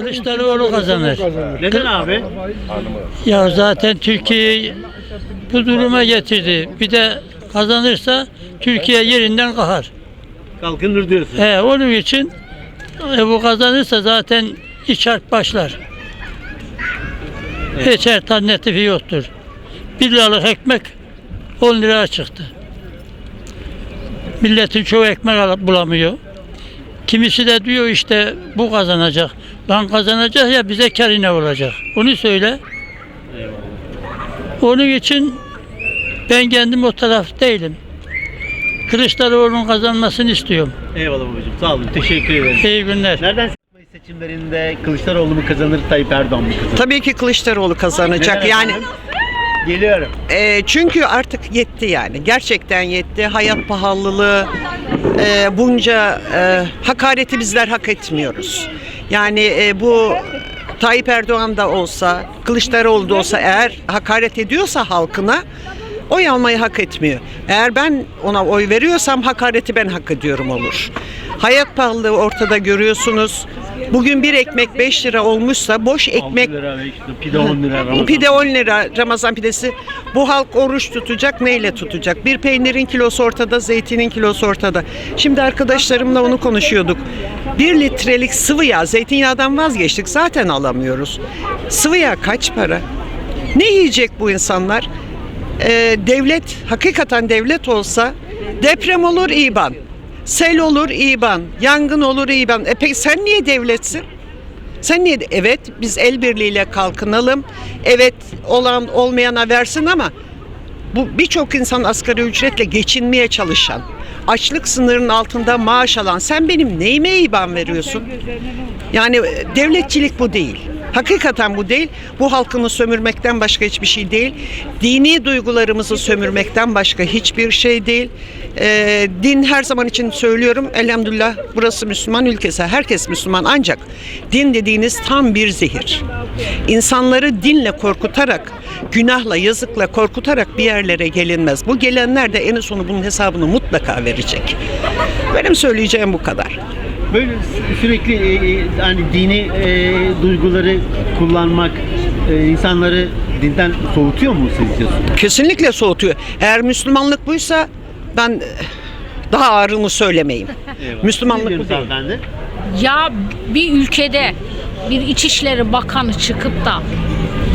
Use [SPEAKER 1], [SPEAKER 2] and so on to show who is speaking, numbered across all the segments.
[SPEAKER 1] Kılıçdaroğlu kazanır.
[SPEAKER 2] Neden abi?
[SPEAKER 1] Ya zaten Türkiye'yi bu duruma getirdi. Bir de kazanırsa Türkiye yerinden kalkar.
[SPEAKER 2] Kalkınır diyorsun.
[SPEAKER 1] He, onun için e, bu kazanırsa zaten iç harp başlar. Hiç alternatifi yoktur. Bir liralık ekmek 10 liraya çıktı. Milletin çoğu ekmek alıp bulamıyor. Kimisi de diyor işte bu kazanacak. Lan kazanacak ya bize kar ne olacak? Onu söyle. Onun için ben kendim o taraf değilim. Kılıçdaroğlu'nun kazanmasını istiyorum.
[SPEAKER 2] Eyvallah babacığım. Sağ olun. Teşekkür ederim.
[SPEAKER 1] İyi günler.
[SPEAKER 2] Nereden Mayıs seçimlerinde Kılıçdaroğlu mu kazanır, Tayyip Erdoğan mı kazanır?
[SPEAKER 3] Tabii ki Kılıçdaroğlu kazanacak.
[SPEAKER 2] Neden
[SPEAKER 3] yani
[SPEAKER 2] efendim? Geliyorum.
[SPEAKER 3] e, çünkü artık yetti yani. Gerçekten yetti. Hayat pahalılığı e, bunca e, hakareti bizler hak etmiyoruz. Yani e, bu Tayyip Erdoğan da olsa, Kılıçdaroğlu da olsa eğer hakaret ediyorsa halkına oy almayı hak etmiyor. Eğer ben ona oy veriyorsam hakareti ben hak ediyorum olur. Hayat pahalılığı ortada görüyorsunuz. Bugün bir ekmek 5 lira olmuşsa boş ekmek
[SPEAKER 2] 6 lira işte pide 10 lira. Ramazan.
[SPEAKER 3] Pide 10 lira Ramazan pidesi. Bu halk oruç tutacak neyle tutacak? Bir peynirin kilosu ortada, zeytinin kilosu ortada. Şimdi arkadaşlarımla onu konuşuyorduk. Bir litrelik sıvı yağ, zeytinyağından vazgeçtik zaten alamıyoruz. Sıvı yağ kaç para? Ne yiyecek bu insanlar? Ee, devlet, hakikaten devlet olsa deprem olur İban. Sel olur İban, yangın olur İban. E peki sen niye devletsin? Sen niye? Evet biz el birliğiyle kalkınalım. Evet olan olmayana versin ama bu birçok insan asgari ücretle geçinmeye çalışan, açlık sınırının altında maaş alan sen benim neyime iban veriyorsun? Yani devletçilik bu değil. Hakikaten bu değil. Bu halkını sömürmekten başka hiçbir şey değil. Dini duygularımızı sömürmekten başka hiçbir şey değil. Ee, din her zaman için söylüyorum. Elhamdülillah burası Müslüman ülkesi. Herkes Müslüman ancak din dediğiniz tam bir zehir. İnsanları dinle korkutarak, günahla, yazıkla korkutarak bir yerlere gelinmez. Bu gelenler de en sonu bunun hesabını mutlaka verecek. Benim söyleyeceğim bu kadar.
[SPEAKER 2] Böyle sü- sürekli e, e, hani dini e, duyguları kullanmak e, insanları dinden soğutuyor mu sizce?
[SPEAKER 3] Kesinlikle soğutuyor. Eğer Müslümanlık buysa ben daha ağırını söylemeyeyim.
[SPEAKER 2] Eyvallah.
[SPEAKER 3] Müslümanlık bu değil.
[SPEAKER 2] hanımefendi?
[SPEAKER 4] Ya bir ülkede bir İçişleri Bakanı çıkıp da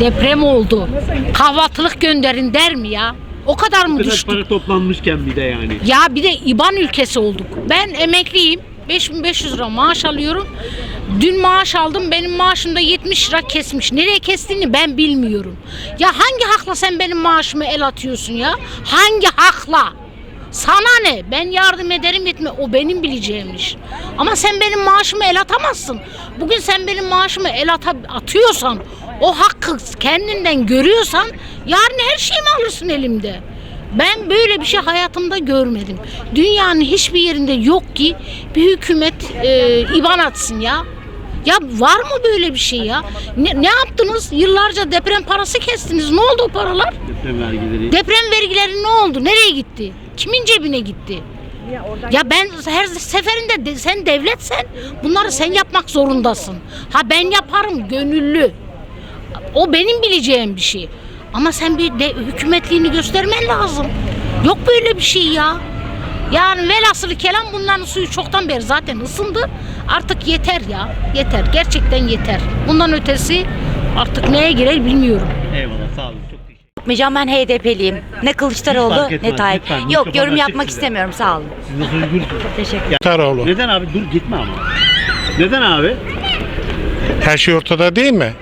[SPEAKER 4] deprem oldu. Kahvaltılık gönderin der mi ya? O kadar mı
[SPEAKER 2] Bu kadar
[SPEAKER 4] düştük?
[SPEAKER 2] para toplanmışken bir de yani.
[SPEAKER 4] Ya bir de İban ülkesi olduk. Ben emekliyim. 5500 lira maaş alıyorum. Dün maaş aldım. Benim maaşımda 70 lira kesmiş. Nereye kestiğini ben bilmiyorum. Ya hangi hakla sen benim maaşımı el atıyorsun ya? Hangi hakla? Sana ne? Ben yardım ederim etme. O benim bileceğim iş. Ama sen benim maaşımı el atamazsın. Bugün sen benim maaşımı el ata- atıyorsan, o hakkı kendinden görüyorsan yarın her şeyimi alırsın elimde. Ben böyle bir şey hayatımda görmedim. Dünyanın hiçbir yerinde yok ki bir hükümet e, iban atsın ya. Ya var mı böyle bir şey ya? Ne, ne yaptınız? Yıllarca deprem parası kestiniz. Ne oldu o paralar?
[SPEAKER 2] Deprem vergileri.
[SPEAKER 4] Deprem vergileri ne oldu? Nereye gitti? Kimin cebine gitti? Ya ben her seferinde de, sen devletsen bunları sen yapmak zorundasın. Ha ben yaparım gönüllü. O benim bileceğim bir şey. Ama sen bir de hükümetliğini göstermen lazım. Yok böyle bir şey ya. Yani velhasılı kelam bunların suyu çoktan beri zaten ısındı. Artık yeter ya. Yeter. Gerçekten yeter. Bundan ötesi artık neye girer bilmiyorum.
[SPEAKER 2] Eyvallah sağ olun. Çok teşekkür
[SPEAKER 5] Yapmayacağım ben HDP'liyim. Ne Kılıçdaroğlu
[SPEAKER 2] etmez,
[SPEAKER 5] ne Tayyip.
[SPEAKER 2] lütfen.
[SPEAKER 5] Yok yorum yapmak
[SPEAKER 2] size.
[SPEAKER 5] istemiyorum sağ olun.
[SPEAKER 2] Siz nasıl uygunsunuz?
[SPEAKER 5] Teşekkür
[SPEAKER 6] Kılıçdaroğlu.
[SPEAKER 2] Neden abi? Dur gitme ama. Neden abi?
[SPEAKER 6] Her şey ortada değil mi?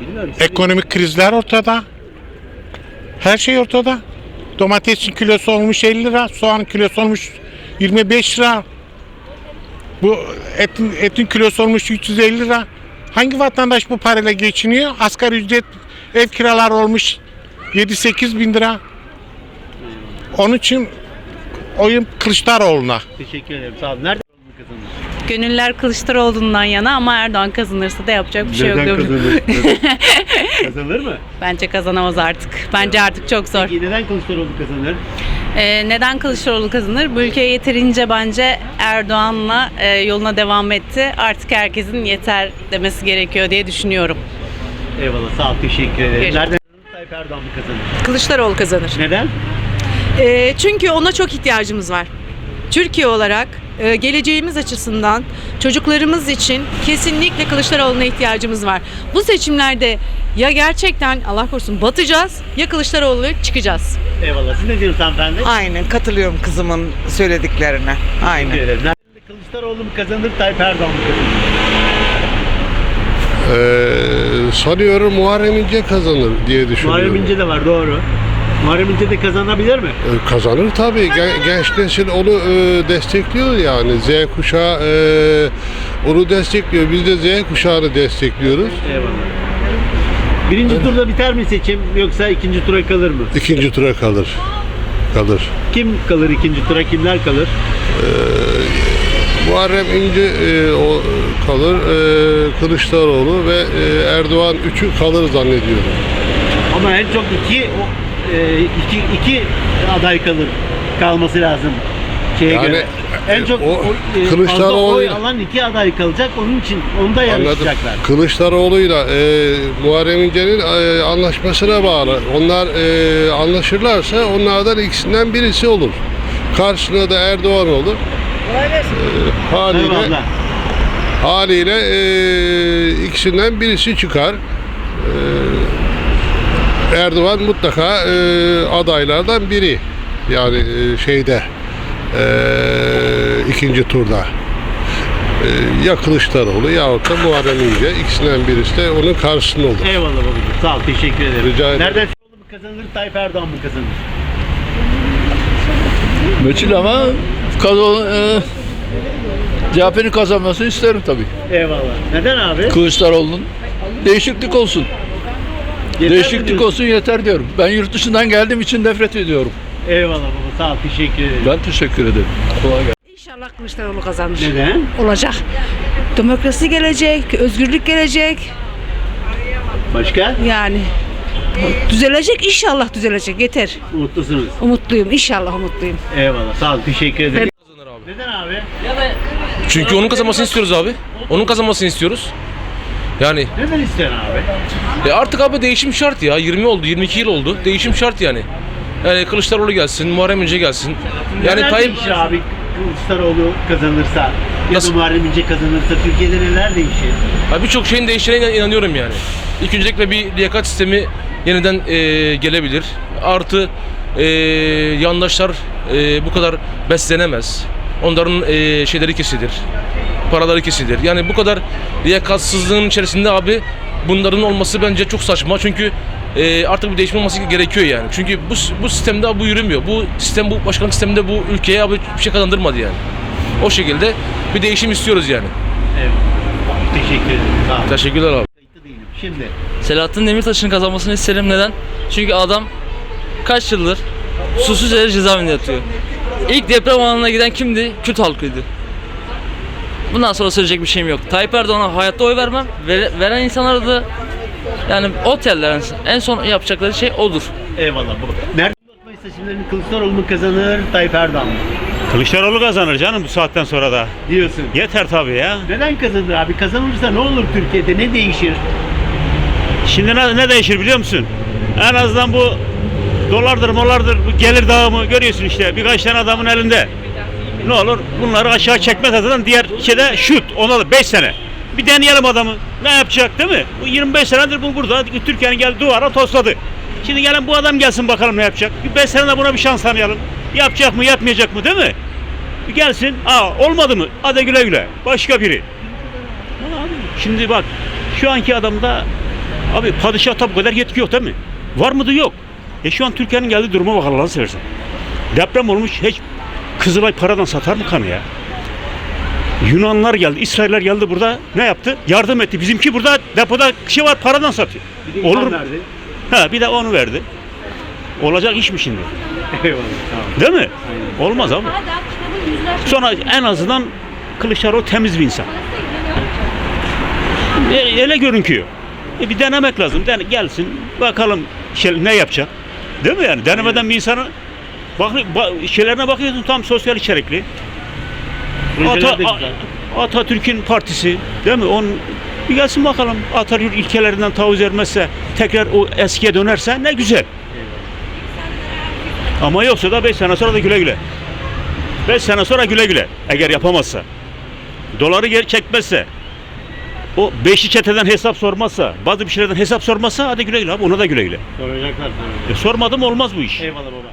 [SPEAKER 2] Bilmiyorum.
[SPEAKER 6] Ekonomik krizler ortada. Her şey ortada. Domatesin kilosu olmuş 50 lira, soğanın kilosu olmuş 25 lira. Bu etin, etin kilosu olmuş 350 lira. Hangi vatandaş bu parayla geçiniyor? Asgari ücret ev kiralar olmuş 7-8 bin lira. Onun için oyun Kılıçdaroğlu'na.
[SPEAKER 2] Teşekkür ederim. Sağ olun. Nerede?
[SPEAKER 7] Gönüller Kılıçdaroğlu'ndan yana ama Erdoğan kazanırsa da yapacak bir şey yok.
[SPEAKER 2] Neden kazanır? kazanır mı?
[SPEAKER 7] Bence kazanamaz artık. Bence artık çok zor.
[SPEAKER 2] Peki neden Kılıçdaroğlu kazanır?
[SPEAKER 7] Ee, neden Kılıçdaroğlu kazanır? Bu ülkeye yeterince bence Erdoğan'la e, yoluna devam etti. Artık herkesin yeter demesi gerekiyor diye düşünüyorum.
[SPEAKER 2] Eyvallah sağ ol teşekkür ederim.
[SPEAKER 7] Görüşürüz.
[SPEAKER 2] Nereden Tayyip Erdoğan mı kazanır?
[SPEAKER 8] Kılıçdaroğlu kazanır.
[SPEAKER 2] Neden?
[SPEAKER 8] Ee, çünkü ona çok ihtiyacımız var. Türkiye olarak e, geleceğimiz açısından çocuklarımız için kesinlikle Kılıçdaroğlu'na ihtiyacımız var. Bu seçimlerde ya gerçekten Allah korusun batacağız ya Kılıçdaroğlu çıkacağız.
[SPEAKER 2] Eyvallah. Siz ne diyorsunuz hanımefendi?
[SPEAKER 9] Aynen katılıyorum kızımın söylediklerine. Aynen.
[SPEAKER 2] Kılıçdaroğlu mu kazanır, Tayyip Erdoğan mı kazanır?
[SPEAKER 10] Ee, sanıyorum Muharrem İnce kazanır diye düşünüyorum.
[SPEAKER 2] Muharrem İnce de var doğru. Muharrem İnce de kazanabilir mi?
[SPEAKER 10] Ee, kazanır tabii. Gen- genç nesil onu e, destekliyor yani. Z kuşağı e, onu destekliyor. Biz de Z kuşağını destekliyoruz.
[SPEAKER 2] Eyvallah. Birinci turda biter mi seçim yoksa ikinci tura kalır mı?
[SPEAKER 10] İkinci tura kalır. Kalır.
[SPEAKER 2] Kim kalır ikinci tura, kimler kalır?
[SPEAKER 10] Muharrem İnce e, o kalır. E, Kılıçdaroğlu ve e, Erdoğan üçü kalır zannediyorum.
[SPEAKER 2] Ama en çok iki, o, e, iki, iki aday kalır. Kalması lazım. Şeye
[SPEAKER 10] Yani,
[SPEAKER 2] göre. En çok
[SPEAKER 10] o
[SPEAKER 2] e,
[SPEAKER 10] Kılıçdaroğlu-
[SPEAKER 2] oy alan iki aday kalacak. Onun için onda
[SPEAKER 10] Anladım.
[SPEAKER 2] yarışacaklar.
[SPEAKER 10] Kılıçdaroğlu'yla e, Muharrem İnce'nin e, anlaşmasına bağlı. Onlar e, anlaşırlarsa onlardan ikisinden birisi olur. Karşısında da Erdoğan olur. E, haliyle
[SPEAKER 2] Eyvallah.
[SPEAKER 10] haliyle e, ikisinden birisi çıkar. E, Erdoğan mutlaka e, adaylardan biri. Yani e, şeyde e, ikinci turda. E, ya Kılıçdaroğlu yahut da Muharrem İnce ikisinden birisi de onun karşısında olur.
[SPEAKER 2] Eyvallah babacığım. Sağ ol. Teşekkür ederim.
[SPEAKER 10] Rica ederim.
[SPEAKER 2] Nereden Kılıçdaroğlu mu kazanır, Tayyip Erdoğan mı kazanır?
[SPEAKER 11] Meçhul ama kazan, e, CHP'nin kazanmasını isterim tabii.
[SPEAKER 2] Eyvallah. Neden abi?
[SPEAKER 11] Kılıçdaroğlu'nun değişiklik olsun.
[SPEAKER 2] Yeter
[SPEAKER 11] değişiklik olsun yeter diyorum. Ben yurt dışından geldiğim için nefret ediyorum.
[SPEAKER 2] Eyvallah baba. Sağ ol. Teşekkür ederim.
[SPEAKER 11] Ben teşekkür ederim. Kolay gelsin.
[SPEAKER 8] İnşallah Kılıçdaroğlu kazanır.
[SPEAKER 2] Neden?
[SPEAKER 8] Olacak. Demokrasi gelecek, özgürlük gelecek.
[SPEAKER 2] Başka?
[SPEAKER 8] Yani düzelecek inşallah düzelecek yeter.
[SPEAKER 2] Mutlusunuz.
[SPEAKER 8] Umutluyum inşallah umutluyum.
[SPEAKER 2] Eyvallah. Sağ ol. Teşekkür ederim. Neden abi?
[SPEAKER 12] Çünkü onun kazanmasını istiyoruz abi. Onun kazanmasını istiyoruz. Yani
[SPEAKER 2] Neden istiyorsun abi?
[SPEAKER 12] e artık abi değişim şart ya. 20 oldu, 22 yıl oldu. Değişim şart yani. Yani Kılıçdaroğlu gelsin, Muharrem İnce gelsin. Yani
[SPEAKER 2] neler
[SPEAKER 12] Tayyip
[SPEAKER 2] değişir abi Kılıçdaroğlu kazanırsa ya da
[SPEAKER 12] Nasıl?
[SPEAKER 2] Muharrem İnce kazanırsa Türkiye'de neler değişir?
[SPEAKER 12] Ya birçok şeyin değişeceğine inan- inanıyorum yani. İlk öncelikle bir liyakat sistemi yeniden e, gelebilir. Artı e, yandaşlar e, bu kadar beslenemez. Onların e, şeyleri kesilir. Paraları kesilir. Yani bu kadar liyakatsızlığın içerisinde abi bunların olması bence çok saçma. Çünkü e, artık bir değişim olması gerekiyor yani. Çünkü bu bu sistemde abi bu yürümüyor. Bu sistem bu başkanlık sisteminde bu ülkeye abi bir şey kazandırmadı yani. O şekilde bir değişim istiyoruz yani.
[SPEAKER 2] Evet. Teşekkür ederim. Sağ ol.
[SPEAKER 12] Teşekkürler abi.
[SPEAKER 2] Şimdi
[SPEAKER 11] Selahattin Demirtaş'ın kazanmasını isterim. Neden? Çünkü adam kaç yıldır susuz yere cezaevinde yatıyor. İlk deprem alanına giden kimdi? Kürt halkıydı. Bundan sonra söyleyecek bir şeyim yok. Tayyip Erdoğan'a hayatta oy vermem. Vere- veren insanlara da yani oteller en son yapacakları şey odur.
[SPEAKER 2] eyvallah baba. Nerede Mayıs seçimlerini Kılıçdaroğlu mu kazanır Tayyip Erdoğan mı?
[SPEAKER 13] Kılıçdaroğlu kazanır canım bu saatten sonra da.
[SPEAKER 2] Diyorsun.
[SPEAKER 13] Yeter tabii ya.
[SPEAKER 2] Neden kazanır abi? Kazanırsa ne olur Türkiye'de? Ne değişir?
[SPEAKER 13] Şimdi ne, ne değişir biliyor musun? En azından bu dolardır molardır bu gelir dağımı görüyorsun işte birkaç tane adamın elinde. Ne olur bunları aşağı çekmez adından diğer şeyde şut ona da 5 sene. Bir deneyelim adamı. Ne yapacak değil mi? Bu 25 senedir bu burada. Türkiye'nin geldi duvara tosladı. Şimdi gelin bu adam gelsin bakalım ne yapacak. Bir 5 sene buna bir şans tanıyalım. Yapacak mı yapmayacak mı değil mi? Bir gelsin. Aa olmadı mı? Hadi güle güle. Başka biri. Şimdi bak şu anki adamda abi padişahta bu kadar yetki yok değil mi? Var mıdır yok. E şu an Türkiye'nin geldiği duruma bak Allah'ını seversen. Deprem olmuş hiç Kızılay paradan satar mı kanı ya? Yunanlar geldi, İsrailler geldi burada ne yaptı? Yardım etti. Bizimki burada depoda kişi var paradan satıyor.
[SPEAKER 2] Bir de
[SPEAKER 13] Olur mu?
[SPEAKER 2] verdi.
[SPEAKER 13] Ha bir de onu verdi. Olacak iş mi şimdi?
[SPEAKER 2] Eyvallah.
[SPEAKER 13] Değil mi? Olmaz abi. Sonra en azından Kılıçdaroğlu temiz bir insan. E, öyle görünüyor. E, bir denemek lazım. Dene, gelsin bakalım şey, ne yapacak. Değil mi yani? Denemeden bir insanı bak, ba- şeylerine bakıyorsun tam sosyal içerikli. Ata- A-. Atatürk'ün partisi değil mi? Onun bir gelsin bakalım Atatürk ilkelerinden tavız vermezse tekrar o eskiye dönerse ne güzel. Ama yoksa da 5 sene sonra da güle güle. 5 sene sonra güle güle eğer yapamazsa. Doları geri çekmezse. O beşi çeteden hesap sormazsa, bazı bir şeylerden hesap sormazsa hadi güle güle abi ona da güle güle.
[SPEAKER 2] Soracaklar.
[SPEAKER 13] E, sormadım olmaz bu iş.
[SPEAKER 2] Eyvallah baba.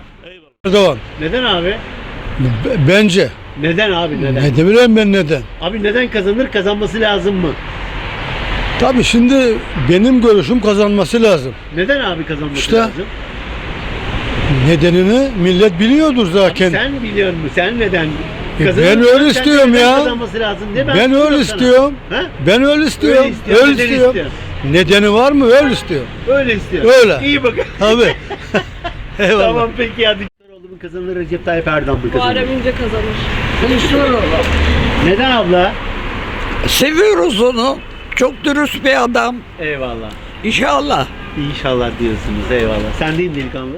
[SPEAKER 14] Erdoğan.
[SPEAKER 2] Neden abi?
[SPEAKER 14] B- Bence.
[SPEAKER 2] Neden abi neden?
[SPEAKER 14] Ne de bileyim ben neden.
[SPEAKER 2] Abi neden kazanır kazanması lazım mı?
[SPEAKER 14] Tabii şimdi benim görüşüm kazanması lazım.
[SPEAKER 2] Neden abi kazanması
[SPEAKER 14] İşte
[SPEAKER 2] lazım?
[SPEAKER 14] Nedenini millet biliyordur zaten.
[SPEAKER 2] Sen biliyor musun? Sen neden?
[SPEAKER 14] E,
[SPEAKER 2] kazanırsan
[SPEAKER 14] ben öyle istiyorum ya.
[SPEAKER 2] Kazanması lazım diye
[SPEAKER 14] ben
[SPEAKER 2] soruyorum
[SPEAKER 14] öyle istiyorum.
[SPEAKER 2] Ha?
[SPEAKER 14] Ben öyle istiyorum.
[SPEAKER 2] Öyle istiyor,
[SPEAKER 14] Öyle istiyorum.
[SPEAKER 2] istiyor?
[SPEAKER 14] Nedeni var mı? Öyle istiyorum.
[SPEAKER 2] Öyle istiyor.
[SPEAKER 14] Öyle.
[SPEAKER 2] İyi bakın.
[SPEAKER 14] Tabii. Eyvallah.
[SPEAKER 2] tamam peki hadi. Oldu mu kazanır Recep Tayyip Erdoğan mı kazanır?
[SPEAKER 8] İnce kazanır.
[SPEAKER 2] Neden abla?
[SPEAKER 9] Seviyoruz onu. Çok dürüst bir adam.
[SPEAKER 2] Eyvallah.
[SPEAKER 9] İnşallah.
[SPEAKER 2] İnşallah diyorsunuz eyvallah. Sen değil mi delikanlı?